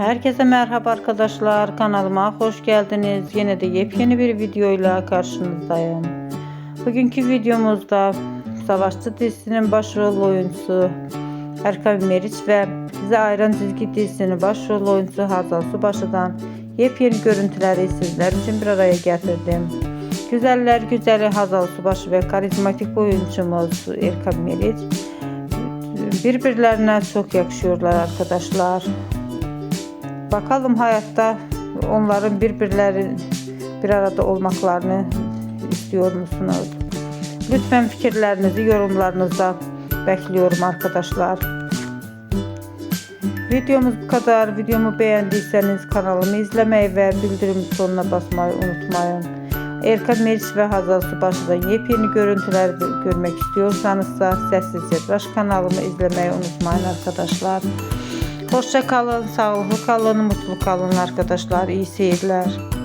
Herkese merhaba arkadaşlar. Kanalıma hoş geldiniz. Yine de yepyeni bir videoyla karşınızdayım. Bugünkü videomuzda Savaşçı dizisinin başrol oyuncusu Erkan Meriç ve Bize Ayıran Çizgi dizisinin başrol oyuncusu Hazal Subaşı'dan yepyeni görüntüleri sizler için bir araya getirdim. Güzeller güzeli Hazal Subaşı ve karizmatik oyuncumuz Erkan Meriç birbirlerine çok yakışıyorlar arkadaşlar. Bakalım hayatta onların birbirleri bir arada olmaklarını istiyor musunuz? Lütfen fikirlerinizi yorumlarınızda bekliyorum arkadaşlar. Videomuz bu kadar. Videomu beğendiyseniz kanalımı izlemeyi ve bildirim butonuna basmayı unutmayın. Erkan Meriç ve Hazal Subaşı'dan yepyeni görüntüler görmek istiyorsanız da Sessizce Tıraş kanalımı izlemeyi unutmayın arkadaşlar. Hoşça kalın, sağlıklı kalın, mutlu kalın arkadaşlar. İyi seyirler.